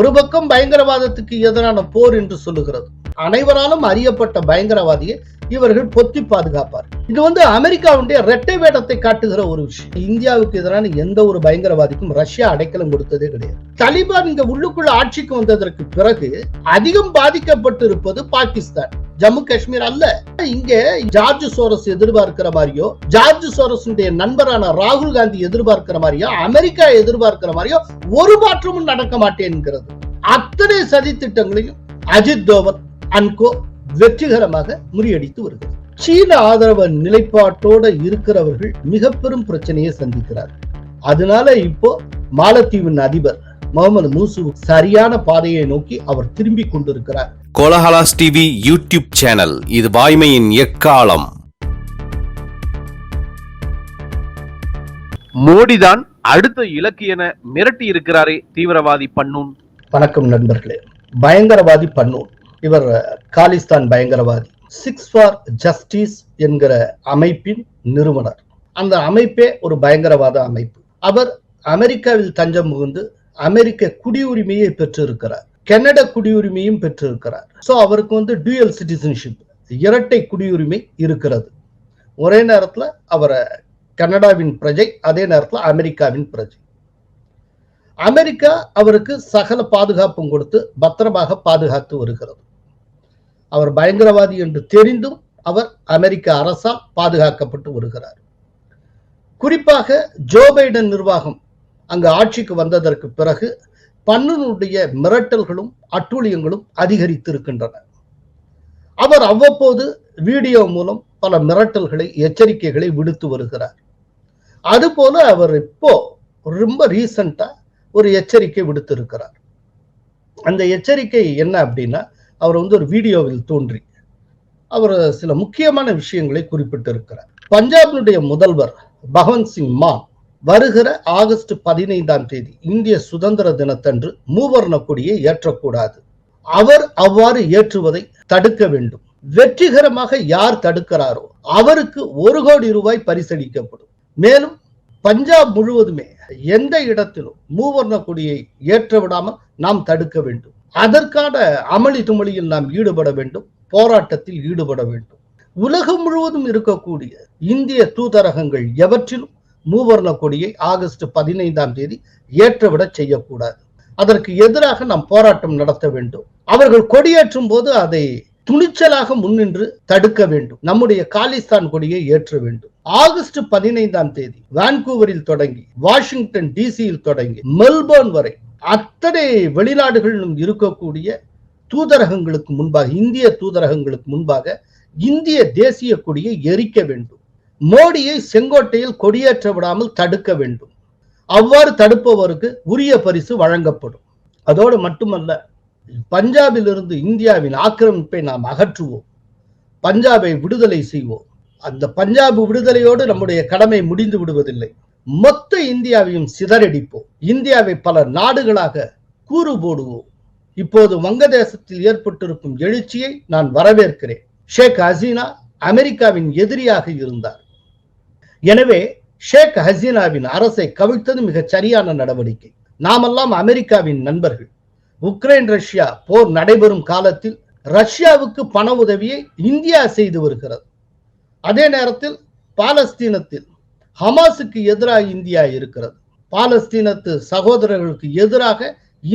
ஒரு பக்கம் பயங்கரவாதத்துக்கு எதிரான போர் என்று சொல்லுகிறது. அனைவராலும் அறியப்பட்ட பயங்கரவாதியை இவர்கள் பொத்தி பாதுகாப்பார். இது வந்து அமெரிக்காவுடைய இரட்டை வேடத்தை காட்டுகிற ஒரு விஷயம். இந்தியாவுக்கு எதிரான எந்த ஒரு பயங்கரவாதிக்கும் ரஷ்யா அடைக்கலம் கொடுத்ததே கிடையாது. தலிபான் இங்க உள்ளுக்குள்ள ஆட்சிக்கு வந்ததற்கு பிறகு அதிகம் பாதிக்கப்பட்டு இருப்பது பாகிஸ்தான். ஜம்மு காஷ்மீர் அல்ல. இங்க ஜார்ஜ் சோரஸ் எதிர்பார்க்கிற மாதிரியோ ஜார்ஜ் சோரஸ் நண்பரான ராகுல் காந்தி எதிர்பார்க்கிற மாதிரியோ அமெரிக்கா எதிர்பார்க்கிற மாதிரியோ ஒரு மாற்றமும் நடக்க மாட்டேன்கிறது. அத்தனை சதி திட்டங்களையும் அஜித் தோவல் அன்கோ வெற்றிகரமாக முறியடித்து வருகிறது சீன ஆதரவு நிலைப்பாட்டோட இருக்கிறவர்கள் மிக பெரும் பிரச்சனையை சந்திக்கிறார் அதனால இப்போ மாலத்தீவின் அதிபர் முகமது மூசு சரியான பாதையை நோக்கி அவர் திரும்பி கொண்டிருக்கிறார். கோலஹலாஸ் டிவி யூடியூப் சேனல் இது வாய்மையின் எக்காலம். மோடிதான் அடுத்த இலக்கு என மிரட்டி இருக்கிறாரே தீவிரவாதி பன்னூன். வணக்கம் நண்பர்களே. பயங்கரவாதி பன்னூன். இவர் காலிஸ்தான் பயங்கரவாதி. சிக்ஸ் ஃபார் ஜஸ்டிஸ் என்கிற அமைப்பின் நிறுவனர். அந்த அமைப்பே ஒரு பயங்கரவாத அமைப்பு. அவர் அமெரிக்காவில் தஞ்சம் புகுந்து அமெரிக்க குடியுரிமையை பெற்றிருக்கிறார். கனட குடியுரிமையும் பெற்றிருக்கிறார். ஸோ அவருக்கு வந்து டூயல் சிட்டிசன்ஷிப் இரட்டை குடியுரிமை இருக்கிறது. ஒரே நேரத்தில் அவரை கனடாவின் பிரஜை அதே நேரத்தில் அமெரிக்காவின் பிரஜை. அமெரிக்கா அவருக்கு சகல பாதுகாப்பும் கொடுத்து பத்திரமாக பாதுகாத்து வருகிறது. அவர் பயங்கரவாதி என்று தெரிந்தும் அவர் அமெரிக்க அரசால் பாதுகாக்கப்பட்டு வருகிறார். குறிப்பாக ஜோ பைடன் நிர்வாகம் அங்கு ஆட்சிக்கு வந்ததற்கு பிறகு பன்னனுடைய மிரட்டல்களும் அட்டூழியங்களும் அதிகரித்திருக்கின்றன. அவர் அவ்வப்போது வீடியோ மூலம் பல மிரட்டல்களை எச்சரிக்கைகளை விடுத்து வருகிறார். அதுபோல அவர் இப்போ ரொம்ப ரீசண்டா ஒரு எச்சரிக்கை விடுத்திருக்கிறார். அந்த எச்சரிக்கை என்ன அப்படின்னா அவர் வந்து ஒரு வீடியோவில் தோன்றி அவர் சில முக்கியமான விஷயங்களை குறிப்பிட்டிருக்கிறார். பஞ்சாபினுடைய முதல்வர் பகவந்த் சிங் மான் வருகிற ஆகஸ்ட் பதினைந்தாம் தேதி இந்திய சுதந்திர தினத்தன்று மூவர்ண கொடியை ஏற்றக்கூடாது. அவர் அவ்வாறு ஏற்றுவதை தடுக்க வேண்டும். வெற்றிகரமாக யார் தடுக்கிறாரோ அவருக்கு ஒரு கோடி ரூபாய் பரிசளிக்கப்படும். மேலும் பஞ்சாப் முழுவதுமே எந்த இடத்திலும் மூவர்ண கொடியை ஏற்ற விடாமல் நாம் தடுக்க வேண்டும். அதற்கான அமளி துமளியில் நாம் ஈடுபட வேண்டும். போராட்டத்தில் ஈடுபட வேண்டும். உலகம் முழுவதும் இருக்கக்கூடிய இந்திய தூதரகங்கள் எவற்றிலும் மூவர்ண கொடியை ஆகஸ்ட் பதினைந்தாம் தேதி ஏற்றவிட செய்யக்கூடாது. அதற்கு எதிராக நாம் போராட்டம் நடத்த வேண்டும். அவர்கள் கொடியேற்றும் போது அதை துணிச்சலாக முன்னின்று தடுக்க வேண்டும். நம்முடைய காலிஸ்தான் கொடியை ஏற்ற வேண்டும். ஆகஸ்ட் பதினைந்தாம் தேதி வான்கூவரில் தொடங்கி வாஷிங்டன் டிசியில் தொடங்கி மெல்போர்ன் வரை அத்தனை வெளிநாடுகளிலும் இருக்கக்கூடிய தூதரகங்களுக்கு முன்பாக இந்திய தூதரகங்களுக்கு முன்பாக இந்திய தேசிய கொடியை எரிக்க வேண்டும். மோடியை செங்கோட்டையில் கொடியேற்ற விடாமல் தடுக்க வேண்டும். அவ்வாறு தடுப்பவருக்கு உரிய பரிசு வழங்கப்படும். அதோடு மட்டுமல்ல பஞ்சாபில் இருந்து இந்தியாவின் ஆக்கிரமிப்பை நாம் அகற்றுவோம். பஞ்சாபை விடுதலை செய்வோம். அந்த பஞ்சாப் விடுதலையோடு நம்முடைய கடமை முடிந்து விடுவதில்லை. மொத்த இந்தியாவையும் சிதறடிப்போம். இந்தியாவை பல நாடுகளாக கூறு போடுவோம். இப்போது வங்கதேசத்தில் ஏற்பட்டிருக்கும் எழுச்சியை நான் வரவேற்கிறேன். ஷேக் ஹசீனா அமெரிக்காவின் எதிரியாக இருந்தார். எனவே ஷேக் ஹசீனாவின் அரசை கவிழ்த்தது மிகச் சரியான நடவடிக்கை. நாமெல்லாம் அமெரிக்காவின் நண்பர்கள். உக்ரைன் ரஷ்யா போர் நடைபெறும் காலத்தில் ரஷ்யாவுக்கு பண உதவியை இந்தியா செய்து வருகிறது. அதே நேரத்தில் பாலஸ்தீனத்தில் ஹமாஸுக்கு எதிராக இந்தியா இருக்கிறது. பாலஸ்தீனத்து சகோதரர்களுக்கு எதிராக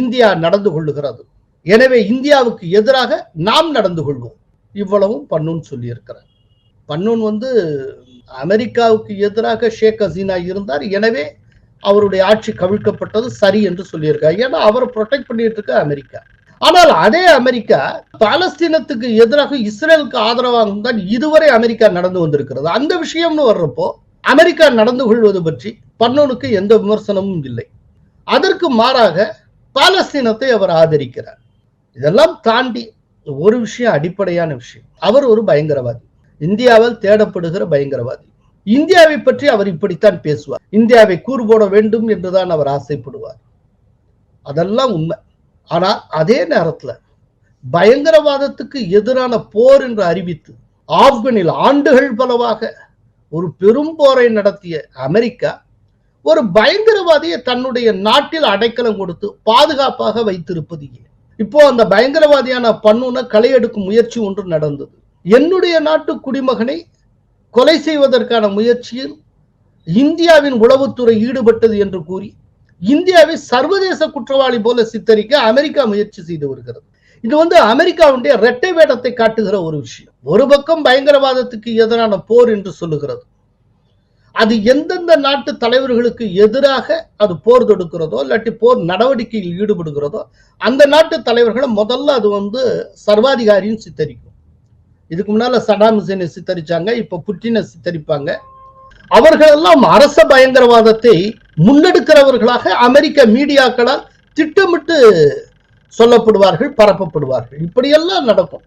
இந்தியா நடந்து கொள்ளுகிறது. எனவே இந்தியாவுக்கு எதிராக நாம் நடந்து கொள்வோம். இவ்வளவும் பண்ணுன்னு சொல்லியிருக்கிறார். பண்ணுன் வந்து அமெரிக்காவுக்கு எதிராக ஷேக் ஹசீனா இருந்தார். எனவே அவருடைய ஆட்சி கவிழ்க்கப்பட்டது சரி என்று சொல்லியிருக்கார். ஏன்னா அவரை ப்ரொடெக்ட் பண்ணிட்டு இருக்க அமெரிக்கா. ஆனால் அதே அமெரிக்கா பாலஸ்தீனத்துக்கு எதிராக இஸ்ரேலுக்கு ஆதரவாக தான் இதுவரை அமெரிக்கா நடந்து வந்திருக்கிறது. அந்த விஷயம்னு வர்றப்போ அமெரிக்கா நடந்து கொள்வது பற்றி பன்னோனுக்கு எந்த விமர்சனமும் இல்லை. அதற்கு மாறாக பாலஸ்தீனத்தை அவர் ஆதரிக்கிறார். இதெல்லாம் தாண்டி ஒரு விஷயம் அடிப்படையான விஷயம். அவர் ஒரு பயங்கரவாதி. இந்தியாவில் தேடப்படுகிற பயங்கரவாதி. இந்தியாவை பற்றி அவர் இப்படித்தான் பேசுவார். இந்தியாவை கூறு போட வேண்டும் என்றுதான் அவர் ஆசைப்படுவார். அதெல்லாம் உண்மை. ஆனால் அதே நேரத்தில் பயங்கரவாதத்துக்கு எதிரான போர் என்று அறிவித்து ஆப்கனில் ஆண்டுகள் பலவாக ஒரு பெரும் போரை நடத்திய அமெரிக்கா ஒரு பயங்கரவாதியை தன்னுடைய நாட்டில் அடைக்கலம் கொடுத்து பாதுகாப்பாக வைத்திருப்பது இப்போ அந்த பயங்கரவாதியான பண்ணுன களை எடுக்கும் முயற்சி ஒன்று நடந்தது. என்னுடைய நாட்டு குடிமகனை கொலை செய்வதற்கான முயற்சியில் இந்தியாவின் உளவுத்துறை ஈடுபட்டது என்று கூறி இந்தியாவை சர்வதேச குற்றவாளி போல சித்தரிக்க அமெரிக்கா முயற்சி செய்து வருகிறது. இது வந்து அமெரிக்காவுடைய இரட்டை வேடத்தை காட்டுகிற ஒரு விஷயம். ஒரு பக்கம் பயங்கரவாதத்துக்கு எதிரான போர் என்று சொல்லுகிறது. அது எந்தெந்த நாட்டு தலைவர்களுக்கு எதிராக அது போர் தொடுக்கிறதோ இல்லாட்டி போர் நடவடிக்கையில் ஈடுபடுகிறதோ அந்த நாட்டு தலைவர்களை முதல்ல அது வந்து சர்வாதிகாரியும் சித்தரிக்கும். இதுக்கு முன்னால சடாம் ஹுசேனை சித்தரிச்சாங்க இப்ப புட்டினை சித்தரிப்பாங்க. அவர்களெல்லாம் அரச பயங்கரவாதத்தை முன்னெடுக்கிறவர்களாக அமெரிக்க மீடியாக்களால் திட்டமிட்டு சொல்லப்படுவார்கள் பரப்பப்படுவார்கள். இப்படியெல்லாம் நடக்கும்.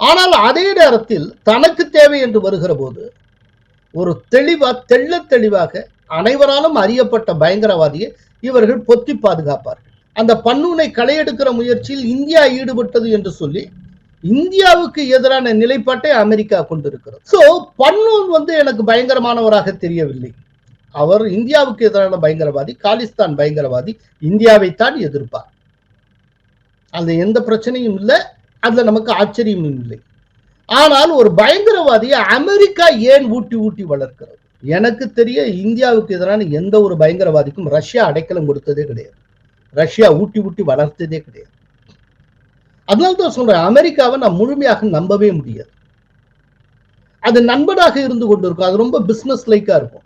ஆனால் அதே நேரத்தில் தனக்கு தேவை என்று வருகிற போது ஒரு தெளிவா தெள்ள தெளிவாக அனைவராலும் அறியப்பட்ட பயங்கரவாதியை இவர்கள் பொத்தி பாதுகாப்பார்கள். அந்த பன்னூனை களையெடுக்கிற முயற்சியில் இந்தியா ஈடுபட்டது என்று சொல்லி இந்தியாவுக்கு எதிரான நிலைப்பாட்டை அமெரிக்கா கொண்டிருக்கிறது. சோ பன்னூன் வந்து எனக்கு பயங்கரமானவராக தெரியவில்லை. அவர் இந்தியாவுக்கு எதிரான பயங்கரவாதி காலிஸ்தான் பயங்கரவாதி இந்தியாவைத்தான் எதிர்ப்பார். அதுல எந்த பிரச்சனையும் இல்லை அதுல நமக்கு ஆச்சரியமும் இல்லை. ஆனால் ஒரு பயங்கரவாதியை அமெரிக்கா ஏன் ஊட்டி ஊட்டி வளர்க்கிறது? எனக்கு தெரிய இந்தியாவுக்கு எதிரான எந்த ஒரு பயங்கரவாதிக்கும் ரஷ்யா அடைக்கலம் கொடுத்ததே கிடையாது. ரஷ்யா ஊட்டி ஊட்டி வளர்த்ததே கிடையாது. அதனால தான் சொல்றேன் அமெரிக்காவை நான் முழுமையாக நம்பவே முடியாது. அது நண்பனாக இருந்து கொண்டிருக்கும் அது ரொம்ப பிஸ்னஸ் லைக்கா இருக்கும்.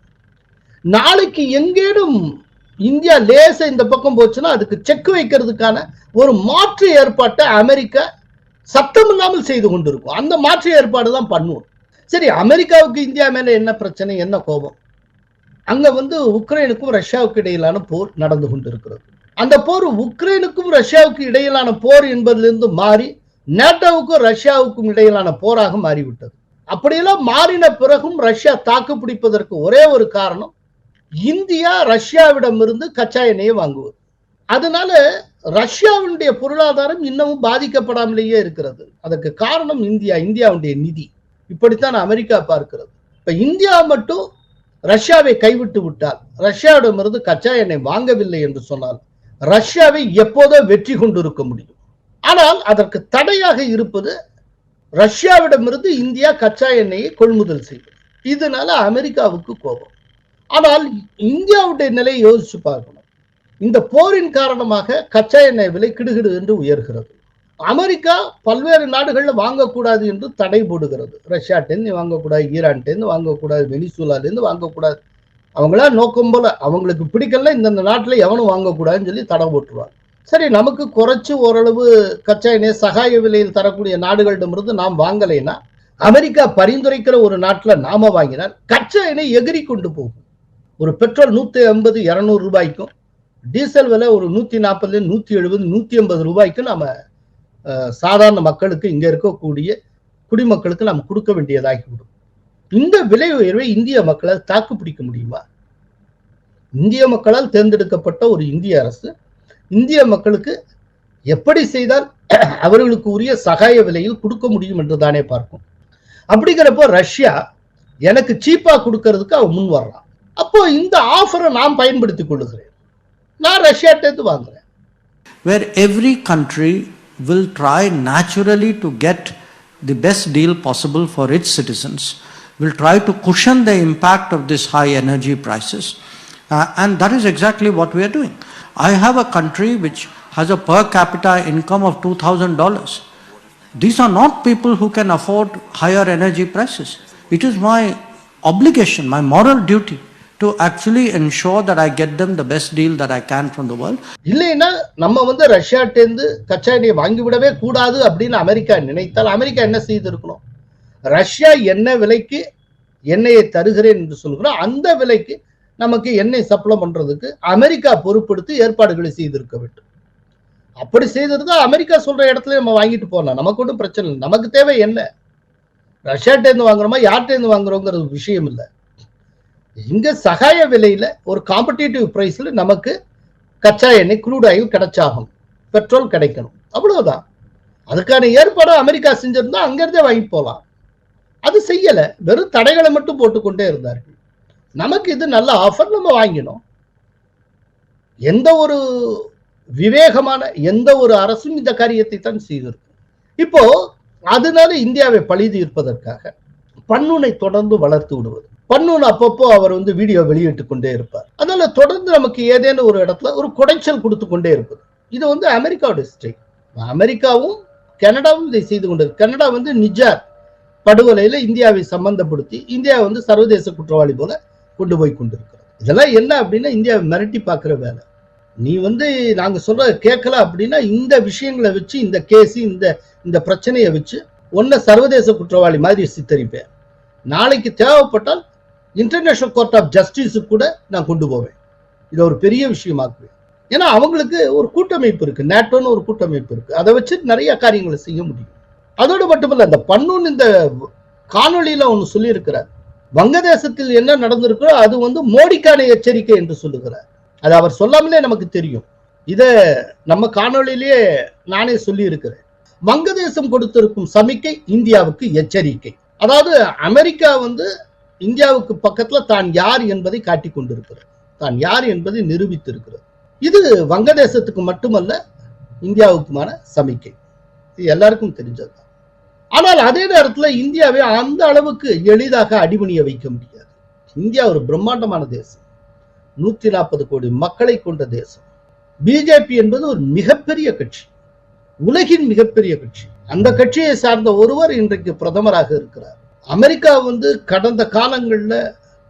நாளைக்கு எங்கேனும் இந்தியா லேச இந்த பக்கம் போச்சுன்னா அதுக்கு செக் வைக்கிறதுக்கான ஒரு மாற்று ஏற்பாட்டை அமெரிக்கா சத்தம் இல்லாமல் செய்து கொண்டிருக்கும். அந்த மாற்று ஏற்பாடு தான் பண்ணுவோம் சரி அமெரிக்காவுக்கு இந்தியா மேல என்ன பிரச்சனை என்ன கோபம்? அங்க வந்து உக்ரைனுக்கும் ரஷ்யாவுக்கு இடையிலான போர் நடந்து கொண்டிருக்கிறது. அந்த போர் உக்ரைனுக்கும் ரஷ்யாவுக்கும் இடையிலான போர் என்பதிலிருந்து மாறி நேட்டோவுக்கும் ரஷ்யாவுக்கும் இடையிலான போராக மாறிவிட்டது. அப்படியெல்லாம் மாறின பிறகும் ரஷ்யா தாக்கு பிடிப்பதற்கு ஒரே ஒரு காரணம் இந்தியா ரஷ்யாவிடமிருந்து கச்சா எண்ணெயை வாங்குவது. அதனால ரஷ்யாவினுடைய பொருளாதாரம் இன்னமும் பாதிக்கப்படாமலேயே இருக்கிறது. அதற்கு காரணம் இந்தியா இந்தியாவுடைய நிதி. இப்படித்தான் அமெரிக்கா பார்க்கிறது. இப்ப இந்தியா மட்டும் ரஷ்யாவை கைவிட்டு விட்டால் ரஷ்யாவிடமிருந்து கச்சா எண்ணெய் வாங்கவில்லை என்று சொன்னால் ரஷ்யாவை எப்போதோ வெற்றி கொண்டிருக்க முடியும். ஆனால் அதற்கு தடையாக இருப்பது ரஷ்யாவிடமிருந்து இந்தியா கச்சா எண்ணெயை கொள்முதல் செய்வது இதனால அமெரிக்காவுக்கு கோபம். ஆனால் இந்தியாவுடைய நிலையை யோசிச்சு பார்க்கணும். இந்த போரின் காரணமாக கச்சா எண்ணெய் விலை கிடுகிடு என்று உயர்கிறது. அமெரிக்கா பல்வேறு நாடுகளில் வாங்கக்கூடாது என்று தடை போடுகிறது. ரஷ்யாட்டேருந்து வாங்கக்கூடாது ஈரான்ட்டேருந்து வாங்கக்கூடாது வெனிசூலாலேருந்து வாங்கக்கூடாது. அவங்களா நோக்கம் போல அவங்களுக்கு பிடிக்கல இந்தந்த நாட்டில் எவனும் வாங்கக்கூடாதுன்னு சொல்லி தடை போட்டுருவாங்க. சரி நமக்கு குறைச்சி ஓரளவு கச்சா எண்ணெய் சகாய விலையில் தரக்கூடிய நாடுகளிடமிருந்து நாம் வாங்கலைன்னா அமெரிக்கா பரிந்துரைக்கிற ஒரு நாட்டில் நாம வாங்கினால் கச்சா எண்ணெய் எகிரி கொண்டு போகும். ஒரு பெட்ரோல் நூற்றி ஐம்பது இரநூறு ரூபாய்க்கும் டீசல் விலை ஒரு நூற்றி நாற்பதுல நூற்றி எழுபது நூற்றி ஐம்பது ரூபாய்க்கு நம்ம சாதாரண மக்களுக்கு இங்கே இருக்கக்கூடிய குடிமக்களுக்கு நாம் கொடுக்க வேண்டியதாகிவிடும். இந்த விலை உயர்வை இந்திய மக்களால் தாக்கு பிடிக்க முடியுமா? இந்திய மக்களால் தேர்ந்தெடுக்கப்பட்ட ஒரு இந்திய அரசு இந்திய மக்களுக்கு எப்படி செய்தால் அவர்களுக்கு உரிய சகாய விலையில் கொடுக்க முடியும் என்று தானே பார்க்கும் அப்படிங்கிறப்போ ரஷ்யா எனக்கு சீப்பா கொடுக்கறதுக்கு அவன் முன் வர்றான். அப்போ இந்த ஆஃபரை நான் பயன்படுத்திக் கொள்ளுகிறேன் நான் ரஷ்யாட்டேருந்து வாங்குறேன். Where every country will try naturally to get the best deal possible for its citizens, will try to cushion the impact of this high energy prices. Uh, and that is exactly what we are doing. I have a country which has a per capita income of $2,000. These are not people who can afford higher energy prices. It is my obligation, my moral duty to actually ensure that I get them the best deal that I can from the world. இல்லைன்னா நம்ம வந்து ரஷ்யாட்டேருந்து கச்சா எண்ணெயை வாங்கிவிடவே கூடாது அப்படின்னு America நினைத்தால் America என்ன செய்திருக்கணும் Russia என்ன விலைக்கு எண்ணெயை தருகிறேன் என்று சொல்கிறோம் அந்த விலைக்கு நமக்கு எண்ணெய் சப்ளை பண்றதுக்கு அமெரிக்கா பொறுப்பெடுத்து ஏற்பாடுகளை செய்திருக்க வேண்டும். அப்படி செய்திருந்தா அமெரிக்கா சொல்ற இடத்துல நம்ம வாங்கிட்டு போகலாம். நமக்கு ஒன்றும் பிரச்சனை இல்லை. நமக்கு தேவை என்ன? ரஷ்யாட்டேருந்து வாங்குறோமா? யார்கிட்டேருந்து வாங்குறோங்கிறது விஷயம் இல்லை. இங்க சகாய விலையில ஒரு காம்படிட்டிவ் பிரைஸ்ல நமக்கு கச்சா எண்ணெய் குரூட் ஆயில் கிடைச்சாகும் பெட்ரோல் கிடைக்கணும். அவ்வளவுதான். அதுக்கான ஏற்பாடு அமெரிக்கா செஞ்சிருந்தா அங்கிருந்தே வாங்கி போகலாம். அது செய்யல. வெறும் தடைகளை மட்டும் போட்டுக்கொண்டே இருந்தார்கள் நமக்கு இது நல்ல ஆஃபர் நம்ம வாங்கினோம். எந்த ஒரு விவேகமான எந்த ஒரு அரசும் இந்த காரியத்தை தான் செய்திருக்கும் இப்போ அதனால இந்தியாவை பழி தீர்ப்பதற்காக பன்னூனை தொடர்ந்து வளர்த்து விடுவது. பன்னூன் அப்பப்போ அவர் வந்து வீடியோ வெளியிட்டு கொண்டே இருப்பார். அதனால தொடர்ந்து நமக்கு ஏதேனும் ஒரு இடத்துல ஒரு குடைச்சல் கொடுத்து கொண்டே இருப்பது. இது வந்து அமெரிக்காவோட ஸ்டேட் அமெரிக்காவும் கனடாவும் இதை செய்து கொண்டது கனடா வந்து நிஜார். படுகொலையில இந்தியாவை சம்பந்தப்படுத்தி இந்தியா வந்து சர்வதேச குற்றவாளி போல கொண்டு போய் கொண்டிருக்கிறது. இதெல்லாம் என்ன அப்படின்னா இந்தியாவை மிரட்டி பாக்குற வேலை. நீ வந்து நாங்க சொல்ற கேட்கல அப்படின்னா இந்த விஷயங்களை வச்சு இந்த கேஸ் இந்த இந்த பிரச்சனையை வச்சு ஒன்ன சர்வதேச குற்றவாளி மாதிரி சித்தரிப்பேன். நாளைக்கு தேவைப்பட்டால் இன்டர்நேஷனல் கோர்ட் ஆஃப் ஜஸ்டிஸுக்கு கூட நான் கொண்டு போவேன். இதை ஒரு பெரிய விஷயமாக்குவேன். ஏன்னா அவங்களுக்கு ஒரு கூட்டமைப்பு இருக்கு. நேட்டோன்னு ஒரு கூட்டமைப்பு இருக்கு. அதை வச்சு நிறைய காரியங்களை செய்ய முடியும். அதோடு மட்டுமல்ல அந்த பன்னூன் இந்த காணொலியில ஒன்று சொல்லியிருக்கிறார். வங்கதேசத்தில் என்ன நடந்திருக்கோ அது வந்து மோடிக்கான எச்சரிக்கை என்று சொல்லுகிறார். அது அவர் சொல்லாமலே நமக்கு தெரியும். இத நம்ம காணொளியிலேயே நானே சொல்லி இருக்கிறேன் வங்கதேசம் கொடுத்திருக்கும் சமிக்கை இந்தியாவுக்கு எச்சரிக்கை. அதாவது அமெரிக்கா வந்து இந்தியாவுக்கு பக்கத்துல தான் யார் என்பதை காட்டி கொண்டிருக்கிறது. தான் யார் என்பதை நிரூபித்திருக்கிறது. இது வங்கதேசத்துக்கு மட்டுமல்ல இந்தியாவுக்குமான சமிக்கை. இது எல்லாருக்கும் தெரிஞ்சது ஆனால் அதே நேரத்தில் இந்தியாவை அந்த அளவுக்கு எளிதாக அடிபணிய வைக்க முடியாது. இந்தியா ஒரு பிரம்மாண்டமான தேசம். நூத்தி நாற்பது கோடி மக்களை கொண்ட தேசம். பிஜேபி என்பது ஒரு மிகப்பெரிய கட்சி. உலகின் மிகப்பெரிய கட்சி. அந்த கட்சியை சார்ந்த ஒருவர் இன்றைக்கு பிரதமராக இருக்கிறார். அமெரிக்கா வந்து கடந்த காலங்களில்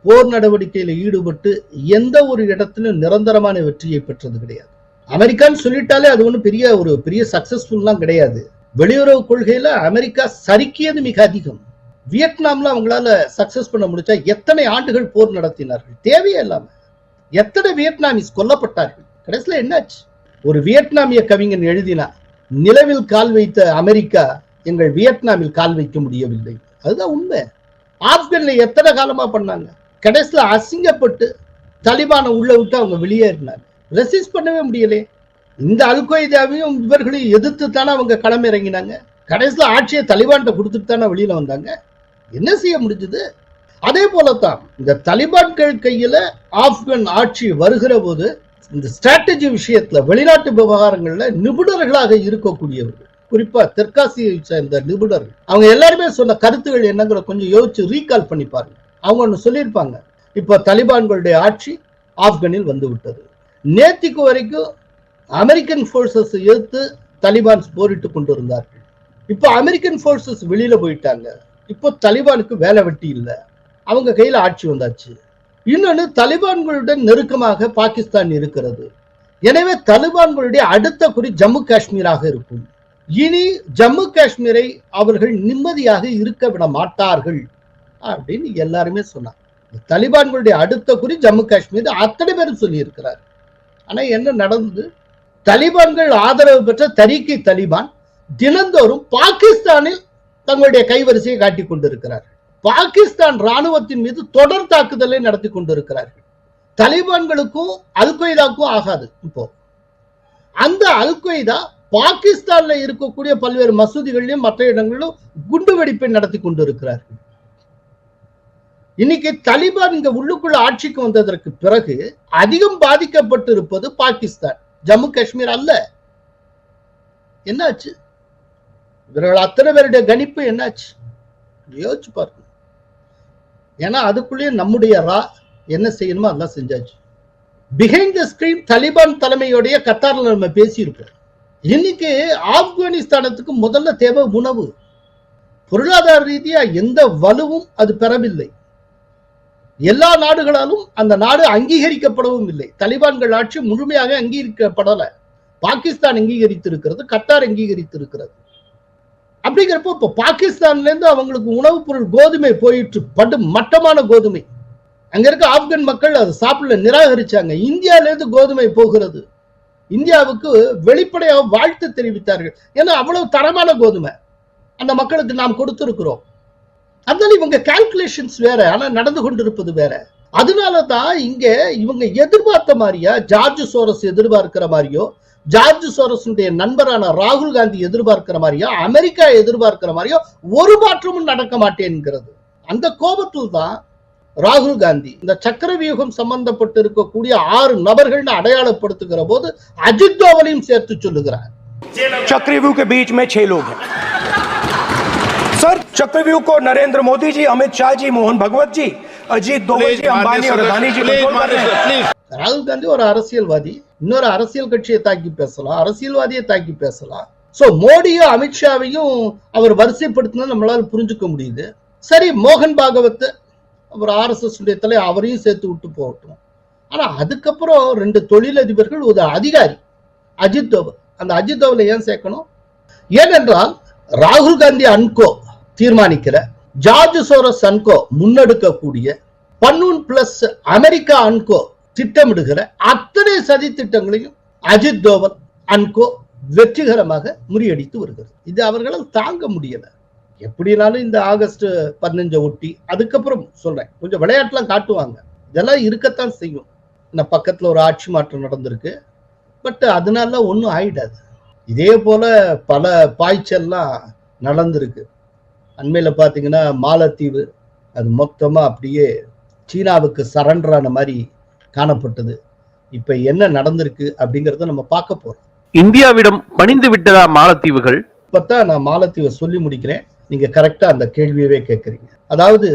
போர் நடவடிக்கையில் ஈடுபட்டு எந்த ஒரு இடத்திலும் நிரந்தரமான வெற்றியை பெற்றது கிடையாது. அமெரிக்கான்னு சொல்லிட்டாலே அது ஒன்றும் பெரிய ஒரு பெரிய சக்சஸ்ஃபுல்லாம் கிடையாது. வெளியுறவு கொள்கையில அமெரிக்கா சறுக்கியது மிக அதிகம். வியட்நாம்ல அவங்களால சக்சஸ் பண்ண முடிச்சா எத்தனை ஆண்டுகள் போர் நடத்தினார்கள்? தேவையே இல்லாம. எத்தனை வியட்நாமிஸ் கொல்லப்பட்டார்கள்? கடைசியில என்னாச்சு? ஒரு வியட்நாமிய கவிஞன் எழுதினா நிலவில் கால் வைத்த அமெரிக்கா எங்கள் வியட்நாமில் கால் வைக்க முடியவில்லை. அதுதான் உண்மை. ஆப்கான்ல எத்தனை காலமா பண்ணாங்க? கடைசியில அசிங்கப்பட்டு தலிபானை உள்ள விட்டு அவங்க வெளியேறினாங்க. ரெசிஸ்ட் பண்ணவே முடியலையே. இந்த அல்கொய்தாவையும் இவர்களையும் எதிர்த்து தானே அவங்க களமிறங்கினாங்க. கடைசியில் ஆட்சியை தலிபான்கிட்ட கொடுத்துட்டு தானே வெளியில் வந்தாங்க. என்ன செய்ய முடிஞ்சது? அதே போலத்தான் இந்த தலிபான்கள் கையில் ஆப்கன் ஆட்சி வருகிற போது இந்த ஸ்ட்ராட்டஜி விஷயத்தில் வெளிநாட்டு விவகாரங்களில் நிபுணர்களாக இருக்கக்கூடியவர்கள் குறிப்பா தெற்காசியை சேர்ந்த நிபுணர்கள் அவங்க எல்லாருமே சொன்ன கருத்துகள் என்னங்கிற கொஞ்சம் யோசிச்சு ரீகால் பண்ணி பாருங்க. அவங்க ஒன்று சொல்லியிருப்பாங்க. இப்போ தலிபான்களுடைய ஆட்சி ஆப்கனில் வந்து விட்டது. நேத்திக்கு வரைக்கும் அமெரிக்கன் ஃபோர்ஸஸ் எதிர்த்து தலிபான்ஸ் போரிட்டு கொண்டு இருந்தார்கள் இப்போ அமெரிக்கன் ஃபோர்ஸஸ் வெளியில போயிட்டாங்க. இப்போ தலிபானுக்கு வேலை வெட்டி இல்லை. அவங்க கையில் ஆட்சி வந்தாச்சு. இன்னொன்னு தலிபான்களுடன் நெருக்கமாக பாகிஸ்தான் இருக்கிறது. எனவே தலிபான்களுடைய அடுத்த குறி ஜம்மு காஷ்மீராக இருக்கும். இனி ஜம்மு காஷ்மீரை அவர்கள் நிம்மதியாக இருக்க விட மாட்டார்கள் அப்படின்னு எல்லாருமே சொன்னாங்க. தலிபான்களுடைய அடுத்த குறி ஜம்மு காஷ்மீர் அத்தனை பேரும் சொல்லியிருக்கிறார். ஆனால் என்ன நடந்தது? தலிபான்கள் ஆதரவு பெற்ற தரிக்கை தலிபான் தினந்தோறும் பாகிஸ்தானில் தங்களுடைய கைவரிசையை காட்டிக் கொண்டிருக்கிறார்கள் பாகிஸ்தான் ராணுவத்தின் மீது தொடர் தாக்குதலை நடத்தி கொண்டிருக்கிறார்கள். தலிபான்களுக்கும் அல் கொய்தாக்கும் ஆகாது. இப்போ அந்த அல் கொய்தா பாகிஸ்தான்ல இருக்கக்கூடிய பல்வேறு மசூதிகளிலும் மற்ற இடங்களிலும் குண்டு வெடிப்பை நடத்தி கொண்டிருக்கிறார்கள். இன்னைக்கு தலிபான் இங்க உள்ளுக்குள்ள ஆட்சிக்கு வந்ததற்கு பிறகு அதிகம் பாதிக்கப்பட்டிருப்பது பாகிஸ்தான். ஜம்மு காஷ்மீர் அல்ல. என்னாச்சு? இவர்கள் அத்தனை பேருடைய கணிப்பு என்னாச்சு? யோசிச்சு பாருங்க ஏன்னா அதுக்குள்ளேயே நம்முடைய ரா என்ன செய்யணுமோ அதெல்லாம் செஞ்சாச்சு. பிஹைண்ட் த ஸ்கிரீன் தலிபான் தலைமையுடைய கத்தாரில் நம்ம பேசியிருப்போம் இன்னைக்கு ஆப்கானிஸ்தானத்துக்கு முதல்ல தேவை உணவு. பொருளாதார ரீதியா எந்த வலுவும் அது பெறவில்லை. எல்லா நாடுகளாலும் அந்த நாடு அங்கீகரிக்கப்படவும் இல்லை. தலிபான்கள் ஆட்சி முழுமையாக அங்கீகரிக்கப்படல. பாகிஸ்தான் அங்கீகரித்திருக்கிறது கத்தார் அங்கீகரித்திருக்கிறது. அப்படிங்கிறப்போ இப்போ பாகிஸ்தான்ல இருந்து அவங்களுக்கு உணவுப் பொருள் கோதுமை போயிட்டு படு மட்டமான கோதுமை. அங்க இருக்க ஆப்கன் மக்கள் அதை சாப்பிட நிராகரிச்சாங்க. இந்தியால இருந்து கோதுமை போகிறது. இந்தியாவுக்கு வெளிப்படையாக வாழ்த்து தெரிவித்தார்கள். ஏன்னா அவ்வளவு தரமான கோதுமை. அந்த மக்களுக்கு நாம் கொடுத்திருக்கிறோம். அதனால இவங்க கால்குலேஷன்ஸ் வேற ஆனா நடந்து கொண்டிருப்பது வேற. அதனாலதான் இங்க இவங்க எதிர்பார்த்த மாதிரியா ஜார்ஜ் சோரஸ் எதிர்பார்க்கிற மாதிரியோ ஜார்ஜ் சோரஸுடைய நண்பரான ராகுல் காந்தி எதிர்பார்க்கிற மாதிரியோ அமெரிக்கா எதிர்பார்க்கிற மாதிரியோ ஒரு மாற்றமும் நடக்க மாட்டேங்கிறது அந்த கோபத்தில் தான் ராகுல் காந்தி இந்த சக்கரவியூகம் சம்பந்தப்பட்டு இருக்கக்கூடிய ஆறு நபர்கள்னு அடையாளப்படுத்துகிற போது அஜித் தோவலையும் சேர்த்து சொல்லுகிறார். சக்கரவியூக பீச் மே सर चक्रव्यूह को नरेंद्र मोदी जी अमित शाह जी मोहन भगवत जी अजीत दोवल जी अंबानी और अदानी जी कंट्रोल कर रहे हैं ராகுல் காந்தி ஒரு அரசியல்வாதி இன்னொரு அரசியல் கட்சியை தாக்கி பேசலாம் அரசியல்வாதியை தாக்கி பேசலாம் சோ மோடியும் அமித்ஷாவையும் அவர் வரிசைப்படுத்தினா நம்மளால புரிஞ்சுக்க முடியுது சரி மோகன் பாகவத் அவர் ஆர்எஸ்எஸ் உடைய தலை அவரையும் சேர்த்து விட்டு போகட்டும் ஆனா அதுக்கப்புறம் ரெண்டு தொழிலதிபர்கள் ஒரு அதிகாரி அஜித் தோவல் அந்த அஜித் தோவலை ஏன் சேர்க்கணும் ஏனென்றால் ராகுல் காந்தி அன்கோ தீர்மானிக்கிற George Soros and co முன்னெடுக்கக்கூடிய Pannun plus America and co திட்டமிடுகிற அத்தனை சதி திட்டங்களையும் அஜித் தோவல் அன்கோ வெற்றிகரமாக முறியடித்து வருகிறது. இது அவர்களால் தாங்க முடியல. எப்படினாலும் இந்த ஆகஸ்ட் பதினஞ்சை ஒட்டி அதுக்கப்புறம் சொல்றேன். கொஞ்சம் விளையாட்டுலாம் காட்டுவாங்க. இதெல்லாம் இருக்கத்தான் செய்யும். நான் பக்கத்துல ஒரு ஆட்சி மாற்றம் நடந்திருக்கு. பட் அதனால ஒன்றும் ஆயிடாது. இதே போல பல பாய்ச்சல்லாம் நடந்திருக்கு. அண்மையில பாத்தீங்கன்னா மாலத்தீவு அது மொத்தமா அப்படியே சீனாவுக்கு சரண்டர் ஆன மாதிரி காணப்பட்டது. இப்ப என்ன நடந்திருக்கு அப்படிங்கறத நம்ம பார்க்க போறோம். இந்தியாவிடம் பணிந்து விட்டதா மாலத்தீவுகள்? இப்பதான் நான் மாலத்தீவை சொல்லி முடிக்கிறேன். நீங்க கரெக்டா அந்த கேள்வியவே கேட்கறீங்க அதாவது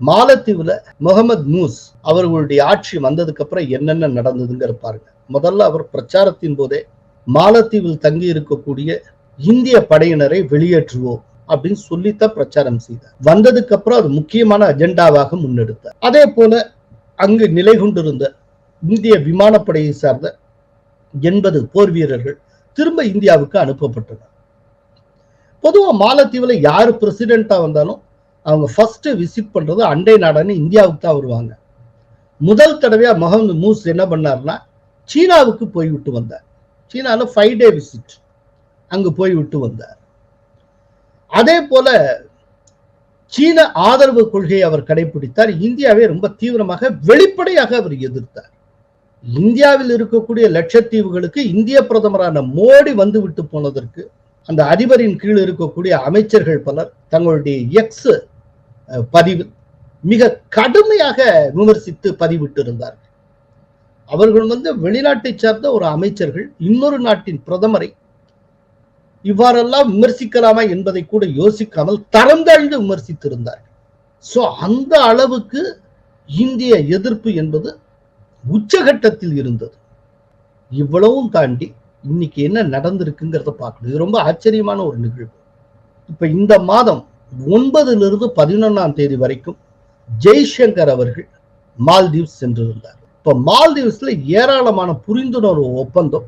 மாலத்தீவுல முகமது மூஸ் அவர்களுடைய ஆட்சி வந்ததுக்கு அப்புறம் என்னென்ன நடந்ததுங்கிற பாருங்க. முதல்ல அவர் பிரச்சாரத்தின் போதே மாலத்தீவில் தங்கி இருக்கக்கூடிய இந்திய படையினரை வெளியேற்றுவோம். அப்படின்னு சொல்லித்தான் பிரச்சாரம் செய்தார். வந்ததுக்கு அப்புறம் அது முக்கியமான அஜெண்டாவாக முன்னெடுத்தார். அதே போல அங்கு நிலை கொண்டிருந்த இந்திய விமானப்படையை சார்ந்த எண்பது போர் வீரர்கள் திரும்ப இந்தியாவுக்கு அனுப்பப்பட்டனர். பொதுவா மாலத்தீவுல யாரு பிரசிடென்ட்டா வந்தாலும் அவங்க ஃபர்ஸ்ட் விசிட் பண்றது அண்டை நாடான இந்தியாவுக்கு தான் வருவாங்க. முதல் தடவையா முகமது மூஸ் என்ன பண்ணார்னா சீனாவுக்கு போய் விட்டு வந்தார். சீனால ஃபைவ் டே விசிட் அங்கு போய் விட்டு வந்தார். அதே போல சீன ஆதரவு கொள்கையை அவர் கடைபிடித்தார். இந்தியாவை ரொம்ப தீவிரமாக வெளிப்படையாக அவர் எதிர்த்தார். இந்தியாவில் இருக்கக்கூடிய லட்சத்தீவுகளுக்கு இந்திய பிரதமரான மோடி வந்து விட்டு போனதற்கு அந்த அதிபரின் கீழ் இருக்கக்கூடிய அமைச்சர்கள் பலர் தங்களுடைய எக்ஸ் பதிவில் மிக கடுமையாக விமர்சித்து பதிவிட்டிருந்தார்கள். அவர்கள் வந்து வெளிநாட்டை சார்ந்த ஒரு அமைச்சர்கள் இன்னொரு நாட்டின் பிரதமரை இவ்வாறெல்லாம் விமர்சிக்கலாமா என்பதை கூட யோசிக்காமல் தரம் தாழ்ந்து விமர்சித்திருந்தார்கள் சோ அந்த அளவுக்கு இந்திய எதிர்ப்பு என்பது உச்சகட்டத்தில் இருந்தது. இவ்வளவும் தாண்டி இன்னைக்கு என்ன நடந்திருக்குங்கிறத பார்க்கணும். இது ரொம்ப ஆச்சரியமான ஒரு நிகழ்வு. இப்ப இந்த மாதம் ஒன்பதுல இருந்து பதினொன்னாம் தேதி வரைக்கும் ஜெய்சங்கர் அவர்கள் மால்தீவ்ஸ் சென்றிருந்தார். இப்ப மால்தீவ்ஸ்ல ஏராளமான புரிந்துணர்வு ஒப்பந்தம்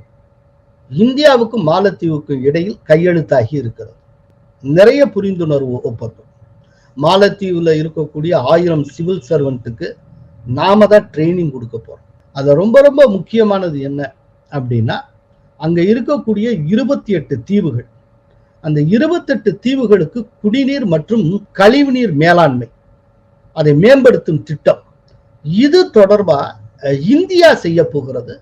இந்தியாவுக்கும் மாலத்தீவுக்கும் இடையில் கையெழுத்தாகி இருக்கிறது. நிறைய புரிந்துணர்வு ஒப்பந்தம் மாலத்தீவுல இருக்கக்கூடிய ஆயிரம் சிவில் சர்வெண்ட்டுக்கு நாம தான் ட்ரைனிங் கொடுக்க போறோம். அது ரொம்ப ரொம்ப முக்கியமானது என்ன அப்படின்னா அங்க இருக்கக்கூடிய இருபத்தி எட்டு தீவுகள். அந்த இருபத்தெட்டு தீவுகளுக்கு குடிநீர் மற்றும் கழிவுநீர் மேலாண்மை அதை மேம்படுத்தும் திட்டம். இது தொடர்பா இந்தியா செய்ய போகிறது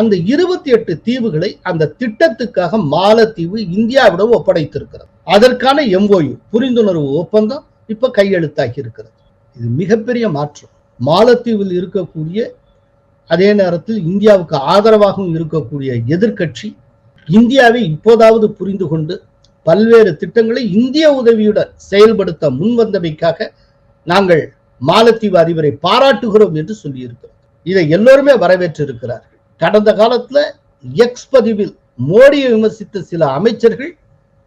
அந்த இருபத்தி எட்டு தீவுகளை அந்த திட்டத்துக்காக மாலத்தீவு இந்தியாவிடம் ஒப்படைத்திருக்கிறது. அதற்கான எம்ஓயு புரிந்துணர்வு ஒப்பந்தம் இப்ப கையெழுத்தாகி இருக்கிறது. இது மிகப்பெரிய மாற்றம். மாலத்தீவில் இருக்கக்கூடிய அதே நேரத்தில் இந்தியாவுக்கு ஆதரவாகவும் இருக்கக்கூடிய எதிர்க்கட்சி இந்தியாவை இப்போதாவது புரிந்து கொண்டு பல்வேறு திட்டங்களை இந்திய உதவியுடன் செயல்படுத்த முன்வந்தமைக்காக நாங்கள் மாலத்தீவு அதிபரை பாராட்டுகிறோம் என்று சொல்லியிருக்கிறோம். இதை எல்லோருமே வரவேற்றிருக்கிறார்கள். கடந்த காலத்துல எக்ஸ் பதிவில் மோடியை விமர்சித்த சில அமைச்சர்கள்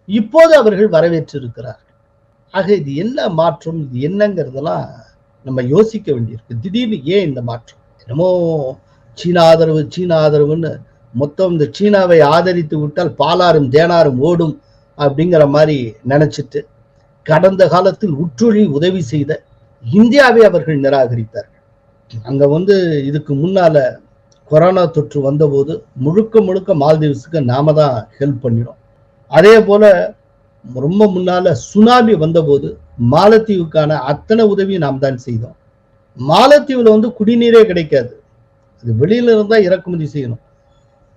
இப்போது அவர்கள் வரவேற்றிருக்கிறார்கள். ஆக இது என்ன மாற்றம் இது என்னங்கிறதெல்லாம் நம்ம யோசிக்க வேண்டியிருக்கு. திடீர்னு ஏன் இந்த மாற்றம்? என்னமோ சீனா ஆதரவு சீனா ஆதரவுன்னு மொத்தம் இந்த சீனாவை ஆதரித்து விட்டால் பாலாரும் தேனாரும் ஓடும் அப்படிங்கிற மாதிரி நினைச்சிட்டு கடந்த காலத்தில் உற்றுழி உதவி செய்த இந்தியாவை அவர்கள் நிராகரித்தார்கள். அங்க வந்து இதுக்கு முன்னால கொரோனா தொற்று வந்தபோது முழுக்க முழுக்க மால்தீவ்ஸுக்கு நாம தான் ஹெல்ப் பண்ணிடும் அதே போல ரொம்ப முன்னால சுனாமி வந்தபோது மாலத்தீவுக்கான அத்தனை உதவியும் நாம் தான் செய்தோம். மாலத்தீவுல வந்து குடிநீரே கிடைக்காது. அது வெளியில இருந்தா இறக்குமதி செய்யணும்.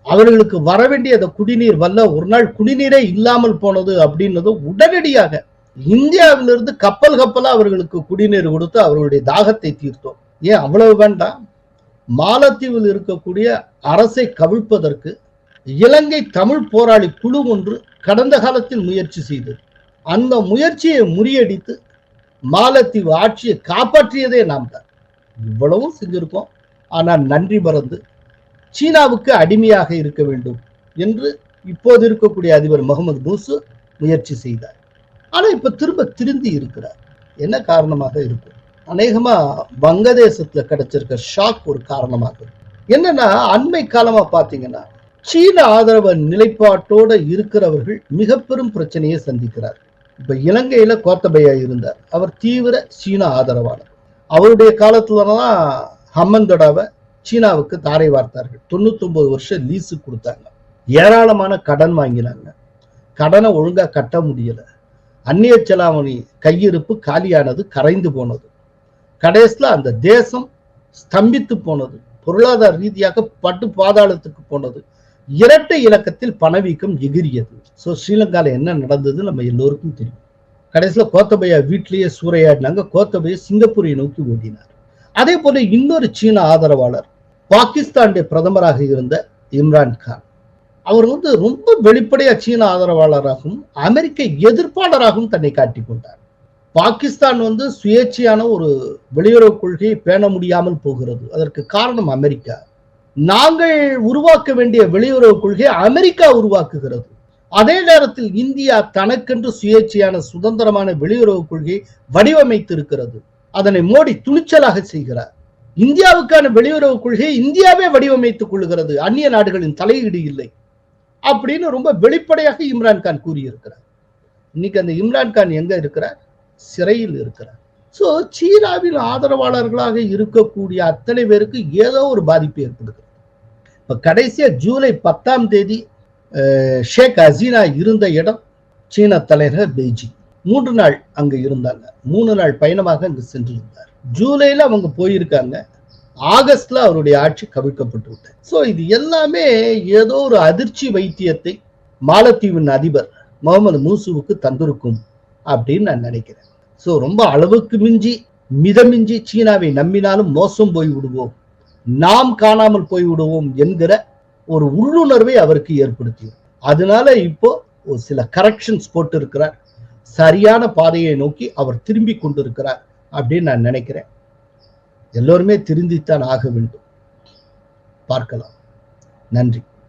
அவர்களுக்கு வர வேண்டிய அந்த குடிநீர் வல்ல ஒரு நாள் குடிநீரே இல்லாமல் போனது அப்படின்னது உடனடியாக இந்தியாவிலிருந்து கப்பல் கப்பலா அவர்களுக்கு குடிநீர் கொடுத்து அவர்களுடைய தாகத்தை தீர்த்தோம். ஏன் அவ்வளவு வேண்டாம்? மாலத்தீவில் இருக்கக்கூடிய அரசை கவிழ்ப்பதற்கு இலங்கை தமிழ் போராளி குழு ஒன்று கடந்த காலத்தில் முயற்சி செய்தது. அந்த முயற்சியை முறியடித்து மாலத்தீவு ஆட்சியை காப்பாற்றியதே நாம் தான் இவ்வளவும் செஞ்சிருக்கோம். ஆனால் நன்றி மறந்து சீனாவுக்கு அடிமையாக இருக்க வேண்டும் என்று இப்போது இருக்கக்கூடிய அதிபர் முகமது மூசு முயற்சி செய்தார். ஆனா இப்ப திரும்ப திருந்தி இருக்கிறார். என்ன காரணமாக இருக்கும்? அநேகமா வங்கதேசத்துல கிடைச்சிருக்க ஷாக் ஒரு காரணமாக. என்னன்னா அண்மை காலமா பாத்தீங்கன்னா சீன ஆதரவு நிலைப்பாட்டோட இருக்கிறவர்கள் மிக பெரும் பிரச்சனையை சந்திக்கிறார். இப்ப இலங்கையில கோத்தபையா இருந்தார். அவர் தீவிர சீன ஆதரவாளர். அவருடைய காலத்துலதான் ஹம்மந்தடாவை சீனாவுக்கு தாரை வார்த்தார்கள். தொண்ணூத்தி ஒன்பது வருஷம் லீஸு கொடுத்தாங்க. ஏராளமான கடன் வாங்கினாங்க. கடனை ஒழுங்கா கட்ட முடியல. அந்நிய செலாவணி கையிருப்பு காலியானது கரைந்து போனது. கடைசியில் அந்த தேசம் ஸ்தம்பித்து போனது. பொருளாதார ரீதியாக பட்டு பாதாளத்துக்கு போனது. இரட்டை இலக்கத்தில் பணவீக்கம் எகிரியது ஸோ ஸ்ரீலங்கால என்ன நடந்தது நம்ம எல்லோருக்கும் தெரியும். கடைசியில் கோத்தபையா வீட்டிலேயே சூறையாடினாங்க. கோத்தபையை சிங்கப்பூரை நோக்கி ஓடினார். அதே போல இன்னொரு சீன ஆதரவாளர் பாகிஸ்தானுடைய பிரதமராக இருந்த இம்ரான் கான். அவர் வந்து ரொம்ப வெளிப்படையா சீன ஆதரவாளராகவும் அமெரிக்க எதிர்ப்பாளராகவும் தன்னை காட்டிக் கொண்டார். பாகிஸ்தான் வந்து சுயேட்சையான ஒரு வெளியுறவு கொள்கையை பேண முடியாமல் போகிறது. அதற்கு காரணம் அமெரிக்கா. நாங்கள் உருவாக்க வேண்டிய வெளியுறவு கொள்கையை அமெரிக்கா உருவாக்குகிறது. அதே நேரத்தில் இந்தியா தனக்கென்று சுயேட்சையான சுதந்திரமான வெளியுறவு கொள்கையை வடிவமைத்திருக்கிறது. அதனை மோடி துணிச்சலாக செய்கிறார். இந்தியாவுக்கான வெளியுறவு கொள்கையை இந்தியாவே வடிவமைத்துக் கொள்கிறது. அந்நிய நாடுகளின் தலையீடு இல்லை. அப்படின்னு ரொம்ப வெளிப்படையாக இம்ரான்கான் கூறியிருக்கிறார். இன்னைக்கு அந்த இம்ரான்கான் எங்க இருக்கிறார்? சிறையில் இருக்கிறார். ஸோ சீனாவில் ஆதரவாளர்களாக இருக்கக்கூடிய அத்தனை பேருக்கு ஏதோ ஒரு பாதிப்பு ஏற்படுகிறது. இப்போ கடைசியா ஜூலை பத்தாம் தேதி ஷேக் ஹசீனா இருந்த இடம் சீன தலைநகர் பெய்ஜிங். மூன்று நாள் அங்க இருந்தாங்க. மூணு நாள் பயணமாக அங்கு சென்றிருந்தார். ஜூலைல அவங்க போயிருக்காங்க. ஆகஸ்ட்ல அவருடைய ஆட்சி கவிழ்க்கப்பட்டு விட்டது. சோ இது எல்லாமே ஏதோ ஒரு அதிர்ச்சி வைத்தியத்தை மாலத்தீவின் அதிபர் முகமது மூசுவுக்கு தந்திருக்கும் அப்படின்னு நான் நினைக்கிறேன். ஸோ ரொம்ப அளவுக்கு மிஞ்சி மிதமிஞ்சி சீனாவை நம்பினாலும் மோசம் போய் விடுவோம். நாம் காணாமல் போய் விடுவோம் என்கிற ஒரு உள்ளுணர்வை அவருக்கு ஏற்படுத்தியது. அதனால இப்போ ஒரு சில கரெக்ஷன்ஸ் போட்டு இருக்கிறார் சரியான பாதையை நோக்கி அவர் திரும்பி கொண்டிருக்கிறார் அப்படின்னு நான் நினைக்கிறேன். எல்லோருமே திருந்தித்தான் ஆக வேண்டும். பார்க்கலாம். நன்றி.